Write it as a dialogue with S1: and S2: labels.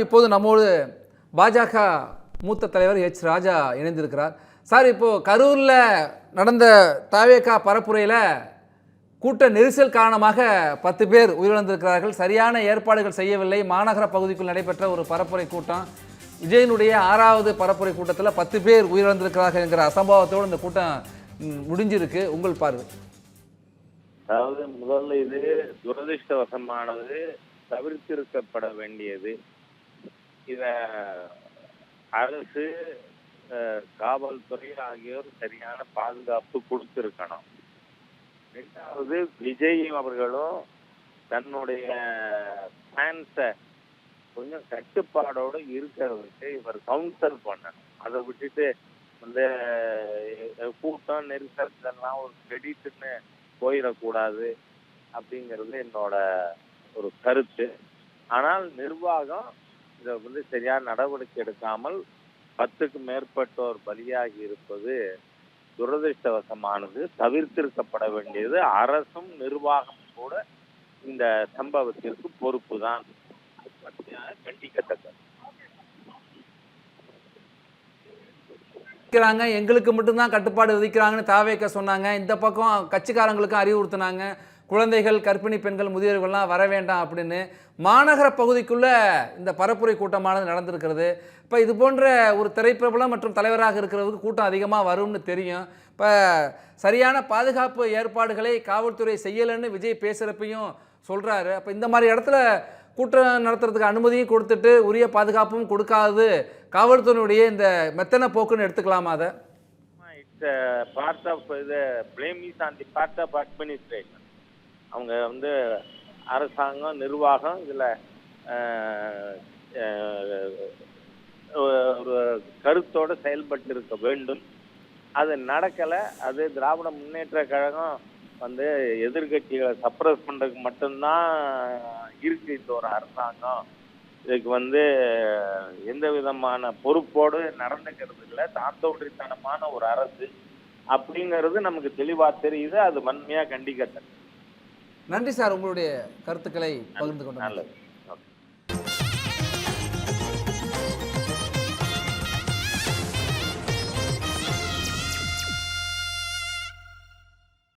S1: இப்போது நம்மோடு பாஜக மூத்த தலைவர் ஹெச் ராஜா இணைந்திருக்கிறார். சார் இப்போது கரூரில் நடந்த தாவேகா பரப்புரையில் கூட்ட நெரிசல் காரணமாக பத்து பேர் உயிரிழந்திருக்கிறார்கள். சரியான ஏற்பாடுகள் செய்யவில்லை. மாநகர பகுதிக்குள் நடைபெற்ற ஒரு பரப்புரை கூட்டம். விஜயனுடைய ஆறாவது பரப்புரை கூட்டத்தில் பத்து பேர் உயிரிழந்திருக்கிறார்கள் என்கிற அசம்பாவத்தோடு இந்த கூட்டம் முடிஞ்சிருக்கு. உங்கள் பார்வை?
S2: அதாவது முதல்ல இது துரதிருஷ்டவசமானது தவிர்த்திருக்கப்பட வேண்டியது. இத அரசு காவல்துறை ஆகியோர் சரியான பாதுகாப்பு கொடுத்திருக்கணும். ரெண்டாவது விஜய் அவர்களும் தன்னுடைய ஃபேன்ஸை கொஞ்சம் கட்டுப்பாடோடு இருக்கிறதுக்கு இவர் கவுன்சல் பண்ணணும். அதை விட்டுட்டு இந்த கூட்டம் நெரிசல் இதெல்லாம் ஒரு கிரெடிட்னு போயிடக்கூடாது அப்படிங்கிறது என்னோட ஒரு கருத்து. ஆனால் நிர்வாகம் இதை வந்து சரியான நடவடிக்கை எடுக்காமல் பத்துக்கு மேற்பட்டோர் பலியாகி இருப்பது துரதிருஷ்டவசமானது. தவிர்த்திருக்கப்பட வேண்டியது அரசும் நிர்வாகம் கூட இந்த சம்பவத்திற்கு பொறுப்பு தான் கண்டிக்கத்தக்கது.
S1: விதிக்கிறாங்க எங்களுக்கு மட்டும்தான் கட்டுப்பாடு விதிக்கிறாங்கன்னு தாவேக்க சொன்னாங்க. இந்த பக்கம் கட்சிக்காரங்களுக்கும் அறிவுறுத்தினாங்க. குழந்தைகள் கர்ப்பிணி பெண்கள் முதியோர்கள்லாம் வர வேண்டாம் அப்படின்னு மாநகர பகுதிக்குள்ளே இந்த பரப்புரை கூட்டமானது நடந்திருக்கிறது. இப்போ இது போன்ற ஒரு திரைப்பிரபலம் மற்றும் தலைவராக இருக்கிறவருக்கு கூட்டம் அதிகமாக வரும்னு தெரியும். இப்போ சரியான பாதுகாப்பு ஏற்பாடுகளை காவல்துறை செய்யலைன்னு விஜய் பேசுகிறப்பையும் சொல்கிறாரு அப்போ இந்த மாதிரி இடத்துல கூட்டம் நடத்துறதுக்கு அனுமதியும் கொடுத்துட்டு உரிய பாதுகாப்பும் கொடுக்காது காவல்துறையினுடைய இந்த மெத்தன போக்குன்னு எடுத்துக்கலாமா அதை?
S2: பார்ட் ஆஃப் இது blame is on the part of administration அவங்க வந்து அரசாங்கம் நிர்வாகம் இதில் ஒரு கருத்தோடு செயல்பட்டு இருக்க வேண்டும். அது நடக்கலை. அது திராவிட முன்னேற்ற கழகம் வந்து எதிர்கட்சிகளை சப்ரஸ் பண்ணுறதுக்கு மட்டும்தான் இருக்கு இந்த ஒரு அரசாங்கம். இதுக்கு வந்து எந்த விதமான பொறுப்போடு நடந்துக்கிறது இல்லை. தாந்தோன்றித்தனமான ஒரு அரசு. அப்படிங்கிறது நமக்கு தெளிவாக தெரியுது. அது வன்மையாக கண்டிக்கத்தக்க
S1: நன்றி சார் உங்களுடைய கருத்துக்களை பகிர்ந்து கொண்டோம்